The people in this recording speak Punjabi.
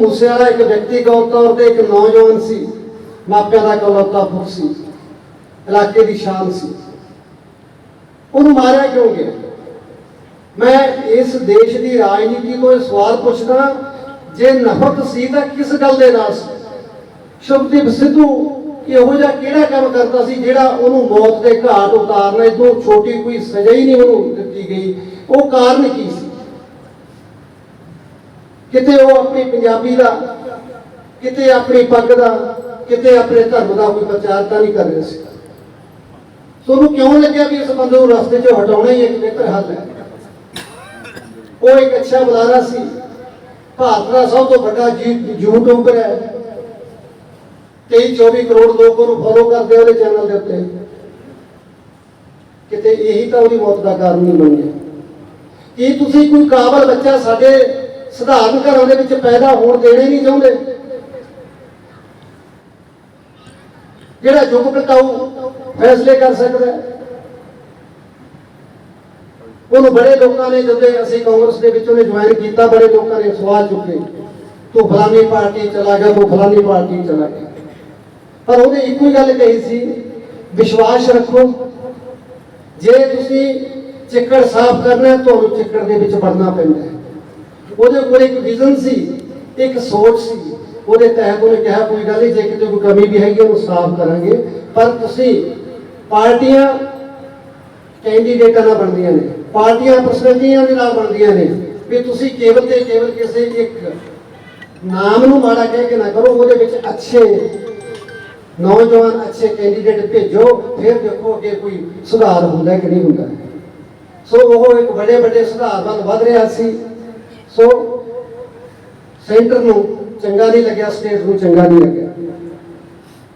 ਮੂਸੇ ਵਾਲਾ ਇੱਕ ਵਿਅਕਤੀਗਤ ਤੌਰ ਤੇ ਇੱਕ ਨੌਜਵਾਨ ਸੀ। ਮਾਪਿਆਂ ਦਾ ਕਲੌਤਾ ਪੁੱਤ ਸੀ। ਇਲਾਕੇ ਦੀ ਸ਼ਾਨ ਸੀ। ਉਹਨੂੰ ਮਾਰਿਆ ਕਿਉਂ ਗਿਆ? ਮੈਂ ਇਸ ਦੇਸ਼ ਦੀ ਰਾਜਨੀਤੀ ਤੋਂ ਇਹ ਸਵਾਲ ਪੁੱਛਦਾ ਜੇ ਨਫ਼ਰਤ ਸੀ ਤਾਂ ਕਿਸ ਗੱਲ ਦੇ ਨਾਲ ਸੀ? ਸ਼ੁਭਦੀਪ ਸਿੱਧੂ ਇਹੋ ਜਿਹਾ ਕਿਹੜਾ ਕੰਮ ਕਰਦਾ ਸੀ ਜਿਹੜਾ ਉਹਨੂੰ ਮੌਤ ਦੇ ਘਾਟ ਉਤਾਰਨਾ ਇਦੋਂ ਛੋਟੀ ਕੋਈ ਸਜ਼ਾ ਹੀ ਨਹੀਂ ਉਹਨੂੰ ਦਿੱਤੀ ਗਈ? ਉਹ ਕਾਰਨ ਕੀ ਸੀ? ਕਿਤੇ ਉਹ ਆਪਣੀ ਪੰਜਾਬੀ ਦਾ, ਕਿਤੇ ਆਪਣੀ ਪੱਗ ਦਾ, ਕਿਤੇ ਆਪਣੇ ਧਰਮ ਦਾ ਕੋਈ ਪ੍ਰਚਾਰ ਤਾਂ ਨਹੀਂ ਕਰ ਰਿਹਾ ਸੀ। ਤੁਹਾਨੂੰ ਕਿਉਂ ਲੱਗਿਆ ਵੀ ਇਸ ਬੰਦੇ ਨੂੰ ਰਸਤੇ 'ਚੋਂ ਹਟਾਉਣਾ ਹੀ ਇੱਕ ਬਿਹਤਰ ਹੱਲ ਹੈ? ਉਹ ਇੱਕ ਅੱਛਾ ਬੁਲਾਰਾ ਸੀ। ਭਾਰਤ ਦਾ ਸਭ ਤੋਂ ਵੱਡਾ ਯੂਟਿਊਬਰ ਹੈ। 23 24 ਕਰੋੜ ਲੋਕ ਉਹਨੂੰ ਫੋਲੋ ਕਰਦੇ ਉਹਦੇ ਚੈਨਲ ਦੇ ਉੱਤੇ। ਕਿਤੇ ਇਹੀ ਤਾਂ ਉਹਦੀ ਮੌਤ ਦਾ ਕਾਰਨ ਨਹੀਂ ਬਣਿਆ ਕੀ ਤੁਸੀਂ ਕੋਈ ਕਾਬਲ ਬੱਚਾ ਸਾਡੇ ਸਧਾਰਨ ਘਰਾਂ ਦੇ ਵਿੱਚ ਪੈਦਾ ਹੋਣ ਦੇਣੇ ਨਹੀਂ ਚਾਹੁੰਦੇ। ਜਿਹੜਾ ਯੁੱਗ ਬਿਤਾਊ ਫੈਸਲੇ ਕਰ ਸਕਦਾ ਉਹਨੂੰ ਬੜੇ ਲੋਕਾਂ ਨੇ ਜਦੋਂ ਅਸੀਂ ਕਾਂਗਰਸ ਦੇ ਵਿੱਚ ਉਹਨੇ ਜੁਆਇਨ ਕੀਤਾ, ਬੜੇ ਲੋਕਾਂ ਨੇ ਸਵਾਲ ਚੁੱਕੇ। ਤੂੰ ਫਲਾਨੀ ਪਾਰਟੀ ਚਲਾ ਗਿਆ, ਤੂੰ ਫਲਾਨੀ ਪਾਰਟੀ ਚਲਾ ਗਿਆ। ਪਰ ਉਹਨੇ ਇੱਕੋ ਹੀ ਗੱਲ ਕਹੀ ਸੀ, ਵਿਸ਼ਵਾਸ ਰੱਖੋ। ਜੇ ਤੁਸੀਂ ਚਿੱਕੜ ਸਾਫ਼ ਕਰਨਾ ਤੁਹਾਨੂੰ ਚਿੱਕੜ ਦੇ ਵਿੱਚ ਵੜਨਾ ਪੈਂਦਾ ਹੈ। ਉਹਦੇ ਕੋਲ ਇੱਕ ਵਿਜ਼ਨ ਸੀ, ਇੱਕ ਸੋਚ ਸੀ। ਉਹਦੇ ਤਹਿਤ ਉਹਨੇ ਕਿਹਾ, ਕੋਈ ਗੱਲ ਨਹੀਂ, ਜੇ ਕਿਤੇ ਕੋਈ ਕਮੀ ਵੀ ਹੈਗੀ, ਉਹਨੂੰ ਸਾਫ਼ ਕਰਾਂਗੇ। ਪਰ ਤੁਸੀਂ ਪਾਰਟੀਆਂ ਕੈਂਡੀਡੇਟਾਂ ਨਾਲ ਬਣਦੀਆਂ ਨੇ। ਪਾਰਟੀਆਂ ਪਰਸਨੈਲਿਟੀਆਂ ਦੇ ਨਾਲ ਬਣਦੀਆਂ ਨੇ। ਵੀ ਤੁਸੀਂ ਕੇਵਲ ਤੇ ਕੇਵਲ ਕਿਸੇ ਇੱਕ ਨਾਮ ਨੂੰ ਮਾੜਾ ਕਹਿ ਕੇ ਨਾ ਕਰੋ, ਉਹਦੇ ਵਿੱਚ ਅੱਛੇ ਨੌਜਵਾਨ, ਅੱਛੇ ਕੈਂਡੀਡੇਟ ਭੇਜੋ, ਫਿਰ ਦੇਖੋ ਅੱਗੇ ਕੋਈ ਸੁਧਾਰ ਹੁੰਦਾ ਕਿ ਨਹੀਂ ਹੁੰਦਾ। ਸੋ ਉਹ ਇੱਕ ਵੱਡੇ ਵੱਡੇ ਸੁਧਾਰ ਵੱਲ ਵਧ ਰਿਹਾ ਸੀ। ਸੋ ਸੈਂਟਰ ਨੂੰ ਚੰਗਾ ਨਹੀਂ ਲੱਗਿਆ ਸਟੇਟ ਨੂੰ ਚੰਗਾ ਨਹੀਂ ਲੱਗਿਆ।